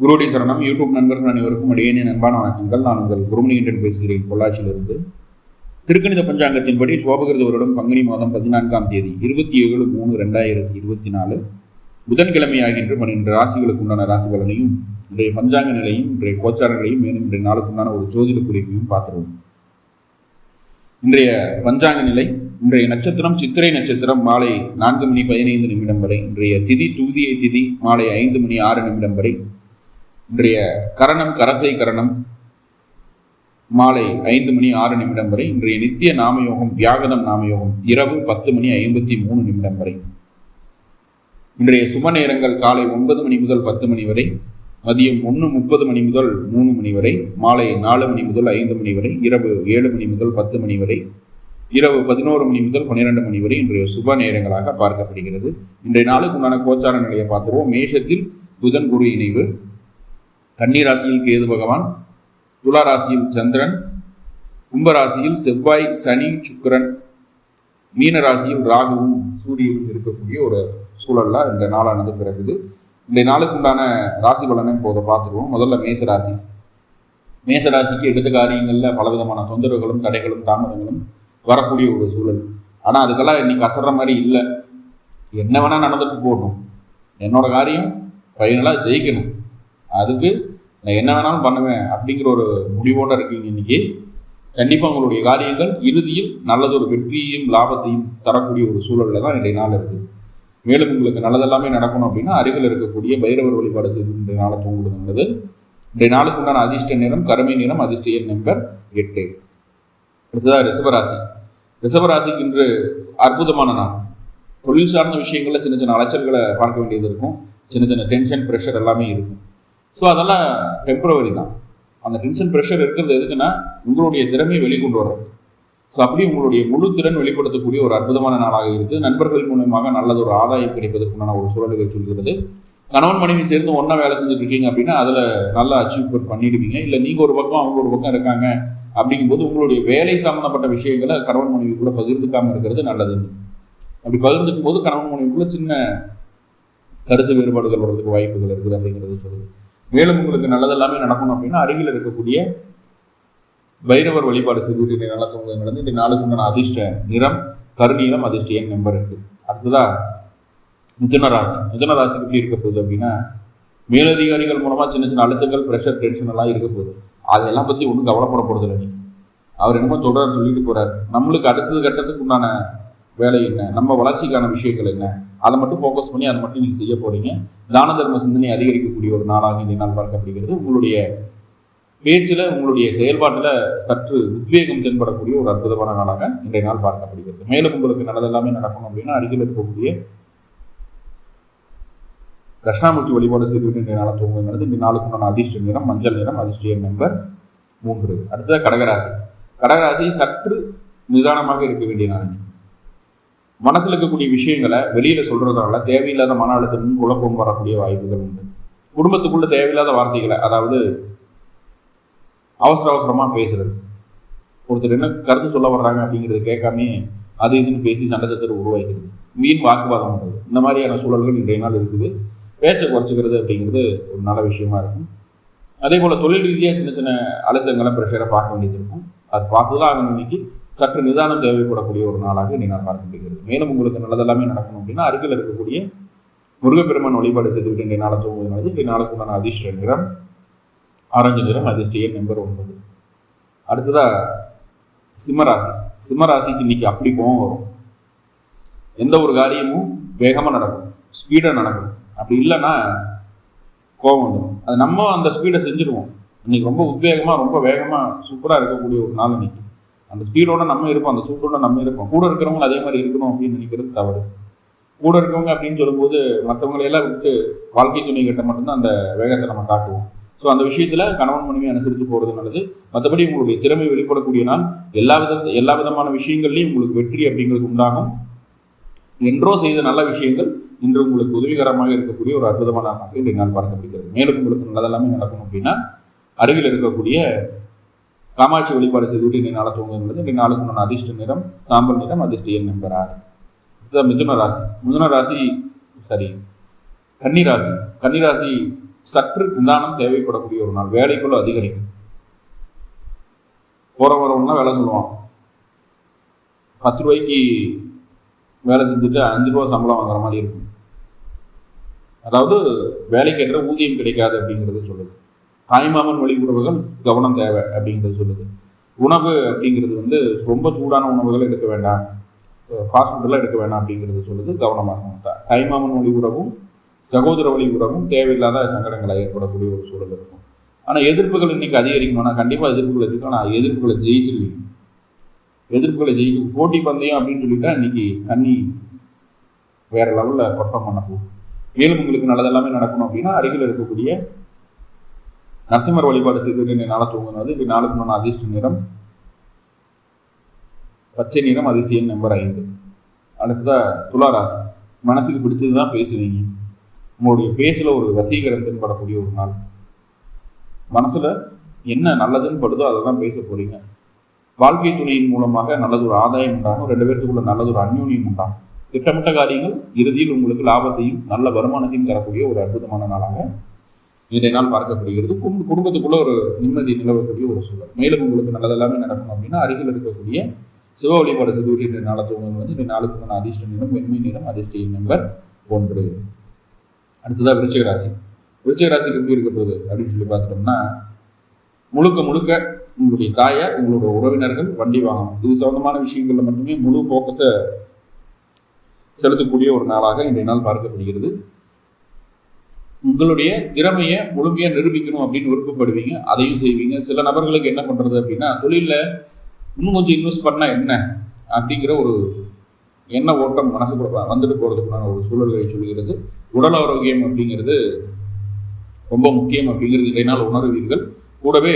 குருடி சரணம். யூடியூப் நண்பர்கள் அனைவருக்கும் அடியேனின் நண்பான வணக்கங்கள். நான் உங்கள் குருமணிகண்டன் பேசுகிறேன் பொள்ளாச்சியிலிருந்து. திருக்கணித பஞ்சாங்கத்தின்படி சோபகிருத வருடம் பங்குனி மாதம் பதினான்காம் தேதி இருபத்தி ஏழு மூணு ரெண்டாயிரத்தி இருபத்தி நாலு புதன்கிழமையாகின்ற பன்னிரண்டு ராசிகளுக்கு உண்டான ராசி பலனையும் இன்றைய பஞ்சாங்க நிலையும் இன்றைய கோச்சார நிலையும் மேலும் இன்றைய நாளுக்கு உண்டான ஒரு ஜோதிட குறிப்பையும் பார்த்துருவோம். இன்றைய பஞ்சாங்க நிலை இன்றைய நட்சத்திரம் சித்திரை நட்சத்திரம் மாலை நான்கு மணி பதினைந்து நிமிடம் வரை இன்றைய திதி தூதிய திதி மாலை ஐந்து மணி ஆறு நிமிடம் வரை இன்றைய கரணம் கரசை கரணம் மாலை ஐந்து மணி ஆறு நிமிடம் வரை இன்றைய நித்திய நாமயோகம் வியாகதம் நாமயோகம் இரவு பத்து மணி ஐம்பத்தி மூணு நிமிடம் வரை. இன்றைய சுப நேரங்கள் காலை ஒன்பது மணி முதல் பத்து மணி வரை மதியம் ஒன்று முப்பது மணி முதல் மூணு மணி வரை மாலை நாலு மணி முதல் ஐந்து மணி வரை இரவு ஏழு மணி முதல் பத்து மணி வரை இரவு பதினோரு மணி முதல் பன்னிரெண்டு மணி வரை இன்றைய சுப நேரங்களாக பார்க்கப்படுகிறது. இன்றைய நாளுக்கு உண்டான கோச்சார நிலையை பார்த்துருவோம். மேஷத்தில் புதன் குரு இணைவு. கன்னிராசியில் கேது பகவான் துலா ராசியில் சந்திரன் கும்பராசியில் செவ்வாய் சனி சுக்கரன் மீன ராசியில் ராகுவும் சூரியனும் இருக்கக்கூடிய ஒரு சூழலாக இந்த நாளானது பிறகுது இந்த நாளுக்கு உண்டான ராசி பலனை இப்போதை பார்த்துருவோம். முதல்ல மேச ராசி மேச ராசிக்கு எடுத்த காரியங்களில் பலவிதமான தொந்தரவுகளும் தடைகளும் தாமதங்களும் வரக்கூடிய ஒரு சூழல். ஆனால் அதுக்கெல்லாம் இன்னைக்கு அசர்ற மாதிரி இல்லை. என்ன வேணால் நடந்துட்டு போகணும். என்னோட காரியம் ஃபைனலாக ஜெயிக்கணும். அதுக்கு நான் என்ன வேணாலும் பண்ணுவேன் அப்படிங்கிற ஒரு முடிவோடு இருக்கீங்க இன்னைக்கு. கண்டிப்பாக உங்களுடைய காரியங்கள் இறுதியில் நல்லதொரு வெற்றியையும் லாபத்தையும் தரக்கூடிய ஒரு சூழலில் தான் இன்றைய நாள் இருக்குது மேலும் உங்களுக்கு நல்லதெல்லாமே நடக்கணும் அப்படின்னா அருகில் இருக்கக்கூடிய பைரவர் வழிபாடு செய்து இன்றைய நாளை தூங்குவது நல்லது. இன்றைய நாளுக்கு உண்டான அதிர்ஷ்ட நிறம் கருமை நிறம் அதிர்ஷ்ட எண் நம்பர் எட்டு. அடுத்ததாக ரிஷபராசி. ரிஷபராசிக்கு இன்று அற்புதமான நாள். தொழில் சார்ந்த விஷயங்களில் சின்ன சின்ன அலைச்சல்களை பார்க்க வேண்டியது இருக்கும். சின்ன சின்ன டென்ஷன் ப்ரெஷர் எல்லாமே இருக்கும். ஸோ அதெல்லாம் டெம்பரவரி தான். அந்த டென்ஷன் ப்ரெஷர் இருக்கிறது எதுக்குன்னா உங்களுடைய திறமையை வெளிக்கொண்டு வர்றது. ஸோ அப்படி உங்களுடைய முழு திறன் வெளிப்படுத்தக்கூடிய ஒரு அற்புதமான நாளாக இருக்குது. நண்பர்கள் மூலமாக நல்லது ஒரு ஆதாயம் கிடைப்பதற்குண்டான ஒரு சூழலை சொல்கிறது. கணவன் மனைவி சேர்ந்து ஒன்றா வேலை செஞ்சுட்டு இருக்கீங்க அப்படின்னா அதில் நல்லா அச்சீவ்மெண்ட் பண்ணிடுவீங்க. இல்லை நீங்கள் ஒரு பக்கம் அவங்க ஒரு பக்கம் இருக்காங்க அப்படிங்கும்போது உங்களுடைய வேலை சம்மந்தப்பட்ட விஷயங்களை கணவன் மனுவை கூட பகிர்ந்துக்காமல் இருக்கிறது நல்லது. அப்படி பகிர்ந்துக்கும் போது கணவன் மனைவிக்குள்ள சின்ன கருத்து வேறுபாடுகள் வர்றதுக்கு வாய்ப்புகள் இருக்குது அப்படிங்கிறது சொல்லுது. மேலும் உங்களுக்கு நல்லதெல்லாமே நடக்கணும் அப்படின்னா அருகில் இருக்கக்கூடிய பைரவர் வழிபாடு செய்து இன்றைய நாள தூங்க நடந்து இன்றைய நாளுக்கு உண்டான அதிர்ஷ்ட நிறம் கருநீளம் அதிர்ஷ்ட எண் நம்பர் இருக்குது அடுத்ததா மிதுன ராசி. மிதுன ராசிக்கு எப்படி இருக்க போகுது அப்படின்னா மேலதிகாரிகள் மூலமாக சின்ன சின்ன அழுத்தங்கள் ப்ரெஷர் டென்ஷன் எல்லாம் இருக்க போகுது. அதெல்லாம் பற்றி ஒன்றும் கவலைப்பட போகிறது இல்லை அவர் என்னமோ சொல்கிறார் சொல்லிட்டு போகிறார் நம்மளுக்கு அடுத்தது கட்டத்துக்கு உண்டான வேலை என்ன? நம்ம வளர்ச்சிக்கான விஷயங்கள் என்ன? அதை மட்டும் ஃபோக்கஸ் பண்ணி அதை மட்டும் நீங்கள் செய்ய போகிறீங்க தான தர்ம சிந்தனை அதிகரிக்கக்கூடிய ஒரு நாளாக இந்த நாள் பார்க்கப்படுகிறது. உங்களுடைய பேச்சில் உங்களுடைய செயல்பாட்டில் சற்று உத்வேகம் தென்படக்கூடிய ஒரு அற்புதமான நாளாக இன்றைய நாள் பார்க்கப்படுகிறது. மேலும் உங்களுக்கு நல்லதெல்லாமே நடக்கணும் அப்படின்னா அருகில் இருக்கக்கூடிய தட்சிணாமூர்த்தி வழிபாடு செய்துவிட்டு இன்றைய நாளை தூங்குங்கிறது இந்த நாளுக்கு அதிர்ஷ்ட நிறம் மஞ்சள் நிறம் அதிர்ஷ்ட நம்பர் மூன்று. அடுத்தது கடகராசி. கடகராசி சற்று நிதானமாக இருக்க வேண்டிய நாள். மனசில் இருக்கக்கூடிய விஷயங்களை வெளியில் சொல்கிறதுனால தேவையில்லாத மன அழுத்தமும் குழப்பம் வரக்கூடிய வாய்ப்புகள் உண்டு. குடும்பத்துக்குள்ளே தேவையில்லாத வார்த்தைகளை அதாவது அவசர அவசரமாக பேசுகிறது ஒருத்தர் என்ன கருத்து சொல்ல வர்றாங்க அப்படிங்கிறது கேட்காம அது இதுன்னு பேசி சண்டை உருவாக்கிறது மீன் வாக்குவாதம் பண்ணுறது இந்த மாதிரியான சூழல்கள் இன்றைய நாள் இருக்குது. பேச்சை குறைச்சிக்கிறது அப்படிங்கிறது ஒரு நல்ல விஷயமா இருக்கும். அதே போல் தொழில் ரீதியாக சின்ன சின்ன அழுத்தங்களை ப்ரெஷரை பார்க்க வேண்டியது இருக்கும். அது பார்த்து தான் ஆகணும் இன்னைக்கு. சற்று நிதானம் தேவைப்படக்கூடிய ஒரு நாளாக நீங்கள் நான் பார்க்க முடிகிறது. மேலும் உங்களுக்கு நல்லதெல்லாமே நடக்கணும் அப்படின்னா அருகில் இருக்கக்கூடிய முருகப்பெருமான் வழிபாடு செய்துவிட்டு இன்றைய நாளை தூங்குவது இன்றைய நாளுக்கு உண்டான அதிர்ஷ்ட நிறம் ஆரஞ்சு நிறம் அதிர்ஷ்ட எண் நம்பர் ஒன்பது. அடுத்ததாக சிம்மராசி. சிம்மராசிக்கு இன்னைக்கு அப்படி கோவம் வரும். எந்த ஒரு காரியமும் வேகமாக நடக்கும். ஸ்பீடாக நடக்கும். அப்படி இல்லைன்னா கோபம் வந்துடும் அது நம்ம அந்த ஸ்பீடை செஞ்சுருவோம். இன்னைக்கு ரொம்ப உத்வேகமாக ரொம்ப வேகமாக சூப்பராக இருக்கக்கூடிய ஒரு நாள் இன்னைக்கு. அந்த ஸ்பீடோட நம்ம இருப்போம் அந்த சூட்டோட நம்ம இருப்போம். கூட இருக்கிறவங்க அதே மாதிரி இருக்கணும் அப்படின்னு நினைக்கிறது தவறு. கூட இருக்கவங்க அப்படின்னு சொல்லும்போது மற்றவங்களையெல்லாம் விட்டு வாழ்க்கை துணை கிட்ட மட்டும்தான் அந்த வேகத்தை நம்ம காட்டுவோம். ஸோ அந்த விஷயத்தில் கணவன் மனைவி அனுசரித்து போகிறது நல்லது. மற்றபடி உங்களுடைய திறமை வெளிப்படக்கூடிய நாள் எல்லா வித எல்லா விதமான விஷயங்கள்லையும் உங்களுக்கு வெற்றி அப்படிங்கிறது உண்டாகும். என்றோ செய்த நல்ல விஷயங்கள் இன்று உங்களுக்கு உதவிகரமாக இருக்கக்கூடிய ஒரு அற்புதமான என்று இன்றைய நாள் பார்க்கப்படுகிறது. மேலும் உங்களுக்கு நல்லதெல்லாமே நடக்கணும் அப்படின்னா அருகில் இருக்கக்கூடிய காமாட்சி வழிபாடு செய்துவிட்டு இன்றைய நாளை தூங்குங்கிறது இன்றைய நாளுக்கு நான் அதிர்ஷ்ட நிறம் சாம்பல் நிறம் அதிர்ஷ்ட எண் நம்பர் ஆறு இதுதான் மிதுன ராசி. மிதுன ராசி சரி கன்னிராசி கன்னிராசி சற்று நிதானம் தேவைப்படக்கூடிய ஒரு நாள். வேலைக்குள்ள அதிகரிக்கும். போற வரவன்னா வேலை சொல்லுவான். பத்து ரூபாய்க்கு வேலை செஞ்சுட்டு அஞ்சு ரூபா சம்பளம் வாங்குற மாதிரி இருக்கும். அதாவது வேலைக்கு ஏற்ற ஊதியம் கிடைக்காது அப்படிங்கிறது சொல்லுது. தாய்மாமன் வழி உறவுகள் கவனம் தேவை அப்படிங்கிறது சொல்லுது. உணவு அப்படிங்கிறது வந்து ரொம்ப சூடான உணவுகளை எடுக்க வேண்டாம். ஃபாஸ்ட் ஃபுட்டெல்லாம் எடுக்க வேண்டாம் அப்படிங்கிறது சொல்லுது கவனமாக தாய்மாமன் வழி உறவும் சகோதர வழி உறவும் தேவையில்லாத சங்கடங்களை ஏற்படக்கூடிய ஒரு சூழல் இருக்கும். ஆனால் எதிர்ப்புகள் இன்னைக்கு அதிகரிக்கணும்னா கண்டிப்பாக எதிர்ப்புகள் இருக்கு. ஆனால் எதிர்ப்புகளை ஜெயிச்சிருவீங்க. எதிர்ப்புகளை ஜெயிக்கும். போட்டி பந்தயம் அப்படின்னு சொல்லிட்டா இன்னைக்கு கண்ணி வேற லெவலில் பர்ஃபார்ம் பண்ண போகும் மேலும் உங்களுக்கு நல்லதெல்லாமே நடக்கணும் அப்படின்னா அருகில் இருக்கக்கூடிய நரசிம்மர் வழிபாடு செய்து இன்னைய நாளாக தூங்குனது. இந்த நாளுக்கு நான் அதிர்ஷ்ட நிறம் பச்சை நிறம் அதிர்ஷ்ட நம்பர் ஐந்து. அடுத்ததாக துளாராசி மனசுக்கு பிடிச்சது தான் பேசுவீங்க. உங்களுடைய பேச்சில் ஒரு வசீகரம் தென்படக்கூடிய ஒரு நாள். மனசில் என்ன நல்லதுன்னு படுதோ அதை தான் பேச போகிறீங்க வாழ்க்கை துணையின் மூலமாக நல்லது ஒரு ஆதாயம் உண்டாகும். ரெண்டு பேர்த்துக்குள்ள நல்லது ஒரு அந்யோன்யம் உண்டாகும். திட்டமிட்ட காரியங்கள் இறுதியில் உங்களுக்கு லாபத்தையும் நல்ல வருமானத்தையும் தரக்கூடிய ஒரு அற்புதமான நாளாக இன்றைய நாள் பார்க்கப்படுகிறது குடும்ப- குடும்பத்துக்குள்ள ஒரு நிம்மதி நிலவக்கூடிய ஒரு சூழல். மேலும் உங்களுக்கு நல்லதெல்லாமே நடக்கும் அப்படின்னா அருகில் இருக்கக்கூடிய சிவ வழிபாடு செய்து என்ற நாள தூங்குவது வந்து இன்றைய நாளுக்குமான அதிர்ஷ்ட நிறம் வெண்மை நிறம் அதிர்ஷ்ட நம்பர் ஒன்று. அடுத்ததா விருச்சிக ராசி. விருச்சிக ராசிக்கு எப்படி இருக்க போகுது அப்படின்னு சொல்லி பார்த்துட்டோம்னா முழுக்க முழுக்க உங்களுடைய தாயை உங்களோட உறவினர்கள் வண்டி வாங்கணும் இது சம்பந்தமான விஷயங்களில் மட்டுமே முழு ஃபோக்கஸை செலுத்தக்கூடிய ஒரு நாளாக இன்றைய நாள் பார்க்கப்படுகிறது. உங்களுடைய திறமையை முழுமையாக நிரூபிக்கணும் அப்படின்னு விருப்பப்படுவீங்க அதையும் செய்வீங்க. சில நபர்களுக்கு என்ன பண்ணுறது அப்படின்னா தொழிலில் இன்னும் கொஞ்சம் இன்வெஸ்ட் பண்ணால் என்ன அப்படிங்கிற ஒரு எண்ண ஓட்டம் மனசுக்குள்ள வந்துட்டு போறதுக்குண்டான ஒரு சூழல்களை சொல்கிறது. உடல் ஆரோக்கியம் அப்படிங்கிறது ரொம்ப முக்கியம் அப்படிங்கிறது இன்றைய உணர்வீர்கள். கூடவே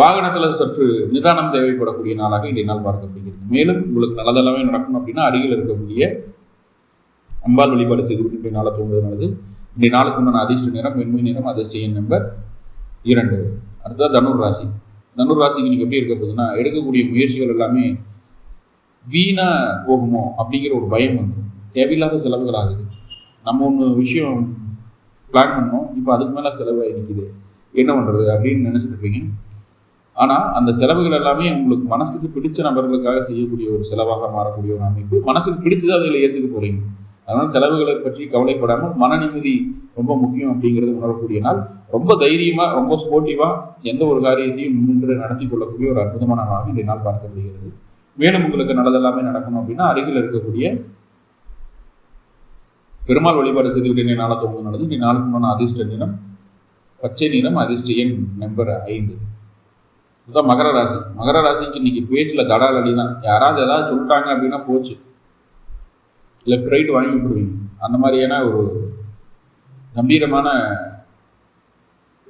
வாகனத்தில் சற்று நிதானம் தேவைப்படக்கூடிய நாளாக இன்றைய நாள் பார்க்கப்படுகிறது மேலும் உங்களுக்கு நல்லதெல்லாமே நடக்கணும் அப்படின்னா அருகில் இருக்கக்கூடிய அம்பாள் வழிபாடு செய்து கொண்டு இன்றைய நாளை நல்லது. இன்றைய நாளுக்கு உண்டான அதிர்ஷ்ட நிறம் வெண்மை நிறம் அதிர்ஷ்ட எண் நம்பர் இரண்டு. அடுத்தது தனுர் ராசி. தனுர் ராசிக்கு இன்னைக்கு எப்படி இருக்க போகுதுன்னா எடுக்கக்கூடிய முயற்சிகள் எல்லாமே வீணா போகுமோ அப்படிங்கிற ஒரு பயம் வந்துடும் தேவையில்லாத செலவுகள் ஆகுது. நம்ம ஒன்று விஷயம் பிளான் பண்ணோம் இப்போ அதுக்கு மேலே செலவாகி நிற்குது என்ன பண்ணுறது அப்படின்னு நினச்சிட்டு இருப்பீங்க ஆனால் அந்த செலவுகள் எல்லாமே உங்களுக்கு மனசுக்கு பிடிச்ச நபர்களுக்காக செய்யக்கூடிய ஒரு செலவாக மாறக்கூடிய ஒரு அமைப்பு. மனசுக்கு பிடிச்சது அதில் ஏற்றுக்க போகிறீங்க அதனால் செலவுகளை பற்றி கவலைப்படாமல் மன நிம்மதி ரொம்ப முக்கியம் அப்படிங்கிறது உணரக்கூடிய நாள். ரொம்ப தைரியமாக ரொம்ப ஸ்போர்ட்டிவாக எந்த ஒரு காரியத்தையும் முன்னின்று நடத்தி கொள்ளக்கூடிய ஒரு அற்புதமான நாளாக இந்த நாள் பார்க்கப்படுகிறது. மேலும் உங்களுக்கு நல்லதெல்லாமே நடக்கணும் அப்படின்னா அருகில் இருக்கக்கூடிய பெருமாள் வழிபாடு செய்துவிட்டு இன்றைய நாளை தோங்கும் நல்லது. இன்றைய நாளுக்கு முன்னான அதிர்ஷ்ட நிறம் பச்சை நிறம் அதிர்ஷ்ட எண் நம்பர் ஐந்து. இதுதான் மகர ராசி. மகர ராசிக்கு இன்னைக்கு பேச்சில் தடாலடி தான் யாராவது ஏதாவது சொல்லிட்டாங்க அப்படின்னா போச்சு. லெஃப்ட் ரைட் வாங்கி விட்டுருவீங்க. அந்த மாதிரியான ஒரு கம்பீரமான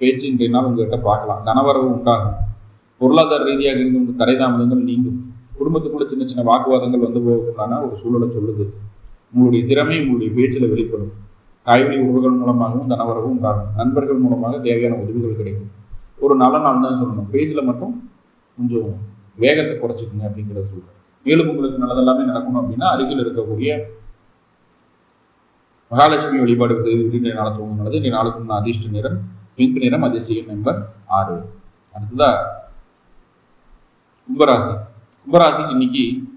பேச்சு இன்றைய நாள் பார்க்கலாம். கனவரவு உண்டாகும். பொருளாதார ரீதியாக இருந்து உங்கள் தடைதாமதங்கள் நீங்கும். குடும்பத்துக்குள்ள சின்ன சின்ன வாக்குவாதங்கள் வந்து போகக்கூடான ஒரு சூழலை சொல்லுது. உங்களுடைய திறமை உங்களுடைய பேச்சில் வெளிப்படும். தாய்வழி உறவுகள் மூலமாகவும் கனவரவும் உண்டாகும். நண்பர்கள் மூலமாக தேவையான உதவிகள் கிடைக்கும். ஒரு நல்ல நாள் தான் சொல்லணும். பேச்சில் மட்டும் கொஞ்சம் வேகத்தை குறைச்சிக்கங்க அப்படிங்கிறத சொல்கிறேன் மேலும் உங்களுக்கு நல்லதெல்லாமே நடக்கணும் அப்படின்னா அருகில் இருக்கக்கூடிய மகாலட்சுமி வழிபாடு இன்றைய நாளை தூங்கும் நல்லது நீ நாளுக்கு முன்ன அதிர்ஷ்ட நிறம் பிங்க் நிறம் அதிர்ஷ்டம் நம்பர் ஆறு. அடுத்ததா கும்பராசி. கும்பராசிக்கு இன்னைக்கு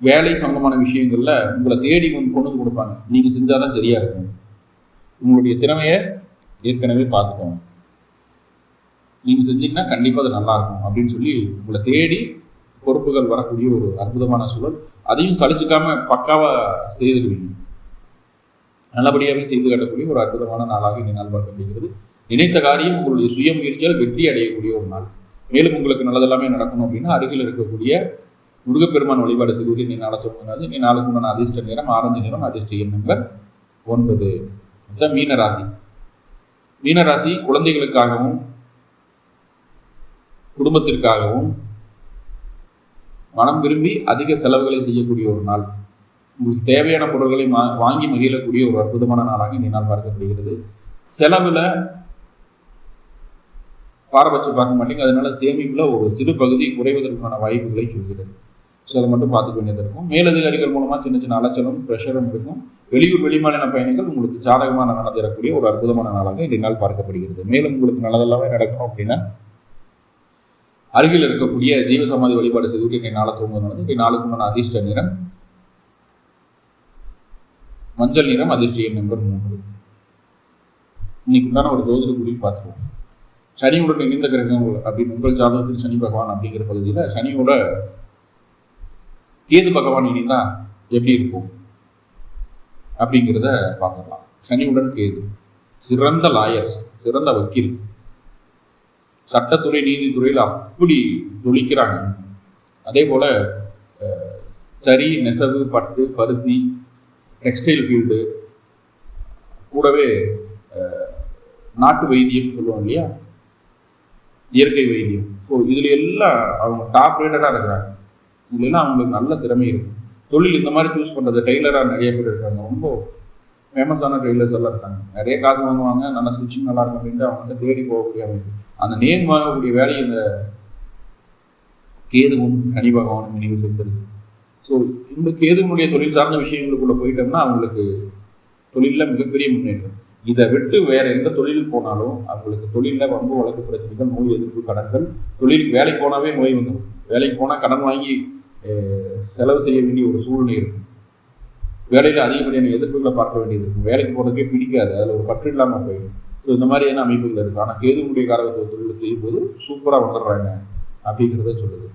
வேலை சம்பந்தமான விஷயங்கள்ல உங்களை தேடி கொண்டு கொண்டு வந்து கொடுப்பாங்க. நீங்க செஞ்சாதான் சரியா இருக்கும். உங்களுடைய திறமையை ஏற்கனவே பார்த்துக்கோங்க. நீங்க செஞ்சீங்கன்னா கண்டிப்பா அது நல்லா இருக்கும் அப்படின்னு சொல்லி உங்களை தேடி பொறுப்புகள் வரக்கூடிய ஒரு அற்புதமான சூழல். அதையும் சளிச்சுக்காம பக்காவாக செய்திருவீங்க நல்லபடியாகவே செய்து காட்டக்கூடிய ஒரு அற்புதமான நாளாக இந்த நாள் பார்க்கப்படுகிறது நினைத்த காரியம் உங்களுடைய சுய முயற்சியால் வெற்றி அடையக்கூடிய ஒரு நாள். மேலும் உங்களுக்கு நல்லதெல்லாமே நடக்கணும் அப்படின்னா அருகில் இருக்கக்கூடிய முருகப்பெருமான் வழிபாடு செய்து நீ நாளை தூங்குனது நீ நாளுக்கு உண்டான அதிர்ஷ்ட நேரம் ஆரஞ்சு நேரம் அதிர்ஷ்ட எண் நம்பர் ஒன்பது. அதுதான் மீனராசி. மீனராசி குழந்தைகளுக்காகவும் குடும்பத்திற்காகவும் மனம் விரும்பி அதிக செலவுகளை செய்யக்கூடிய ஒரு நாள். உங்களுக்கு தேவையான பொருட்களை வாங்கி மகிழக்கூடிய ஒரு அற்புதமான நாளாக இந்த நாள் பார்க்கப்படுகிறது. செலவில் பாரபட்சம் பார்க்க மாட்டீங்க. அதனால சேமிப்பில் ஒரு சிறு பகுதி குறைவதற்கான வாய்ப்புகளை சொல்கிறது. ஸோ அதை மட்டும் பார்த்துக்க வேண்டியது இருக்கும். மேலதிகாரிகள் மூலமாக சின்ன சின்ன அலைச்சலும் ப்ரெஷரும் இருக்கும். வெளியூர் வெளிமாநில பயணிகள் உங்களுக்கு சாதகமான நாளாக ஒரு அற்புதமான நாளாக இன்றைய நாள் பார்க்கப்படுகிறது. மேலும் உங்களுக்கு நல்லதெல்லாமே நடக்கணும் அப்படின்னா அருகில் இருக்கக்கூடிய ஜீவசமாதி வழிபாடு செய்துவிட்டு இன்றைய நாளை தூங்குவது இன்றைய நாளுக்கு உண்டான அதிர்ஷ்ட நிறம் மஞ்சள் நிறம் அதிர்ஷ்ட எண் நம்பர் மூன்று. இன்னைக்கு உண்டான ஒரு ஜோதிட குறி பார்த்துருவோம். சனியுடன் இணைந்த கிரகங்கள் அப்படின்னு உங்கள் ஜாதகத்தில் சனி பகவான் அப்படிங்கிற பகுதியில் சனியோட கேது பகவான் இணைந்தா எப்படி இருக்கும்? அப்படிங்கிறத பார்த்துக்கலாம். சனியுடன் கேது. சிறந்த லாயர்ஸ் சிறந்த வக்கீல். சட்டத்துறை நீதித்துறையில் அப்படி துளிக்கிறாங்க அதே போல் தறி நெசவு பட்டு பருத்தி டெக்ஸ்டைல் ஃபீல்டு கூடவே நாட்டு வைத்தியம் சொல்லுவோம் இல்லையா? இயற்கை வைத்தியம். ஸோ இதில் எல்லாம் அவங்க டாப் ரேட்டடாக இருக்கிறாங்க. இதுல அவங்களுக்கு நல்ல திறமை இருக்கும் தொழில் இந்த மாதிரி சூஸ் பண்ணுறது டெய்லராக நிறைய பேர் இருக்காங்க. ரொம்ப ஃபேமஸான டெய்லர்ஸ் எல்லாம் இருக்காங்க நிறைய காசு வாங்குவாங்க நல்லா ஸ்டிச்சிங் நல்லா இருக்கும் அப்படின்ட்டு அவங்க வந்து தேடி போகக்கூடிய அமைப்பு. அந்த நேம் வாங்கக்கூடிய வேலையை இந்த கேதுவும் சனி பகவானும் நினைவு செய்திருக்கு ஸோ இந்த கேதுவனுடைய தொழில் சார்ந்த விஷயங்களுக்குள்ளே போயிட்டோம்னா அவங்களுக்கு தொழிலில் மிகப்பெரிய முன்னேற்றம். இதை விட்டு வேற எந்த தொழில் போனாலும் அவங்களுக்கு தொழிலில் வம்பு வழக்கு பிரச்சனைகள் நோய் எதிர்ப்பு கடன்கள் தொழிலுக்கு வேலைக்கு போனாவே நோய் வந்துடும். வேலைக்கு போனால் கடன் வாங்கி செலவு செய்ய வேண்டிய ஒரு சூழ்நிலை இருக்கும். வேலையில் அதிகப்படியான எதிர்ப்புகளை பார்க்க வேண்டியது இருக்கும். வேலைக்கு போகிறதுக்கே பிடிக்காது. அதில் ஒரு பற்று இல்லாமல் போயிடும். ஸோ இந்த மாதிரியான அமைப்புகள் இருக்குது ஆனால் கேதுவுடைய காரகத்துவ தொழில் செய்யும்போது சூப்பராக வந்துடுறாங்க அப்படிங்கிறத சொல்லுது.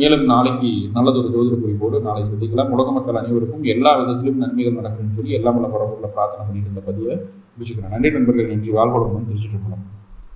மேலும் நாளைக்கு நல்லதொரு ஜோதிட குறிப்போடு நாளை சந்திக்கலாம். உலக மக்கள் அனைவருக்கும் எல்லா விதத்திலும் நன்மைகள் நடக்கும்னு சொல்லி எல்லாம் உள்ள பரப்புல பிரார்த்தனை பண்ணிட்டு இருந்த பதிவை முடிச்சுக்கிறேன். நன்றி நண்பர்கள். நன்றி வாழ்வளமுடன் திருச்சிட்டு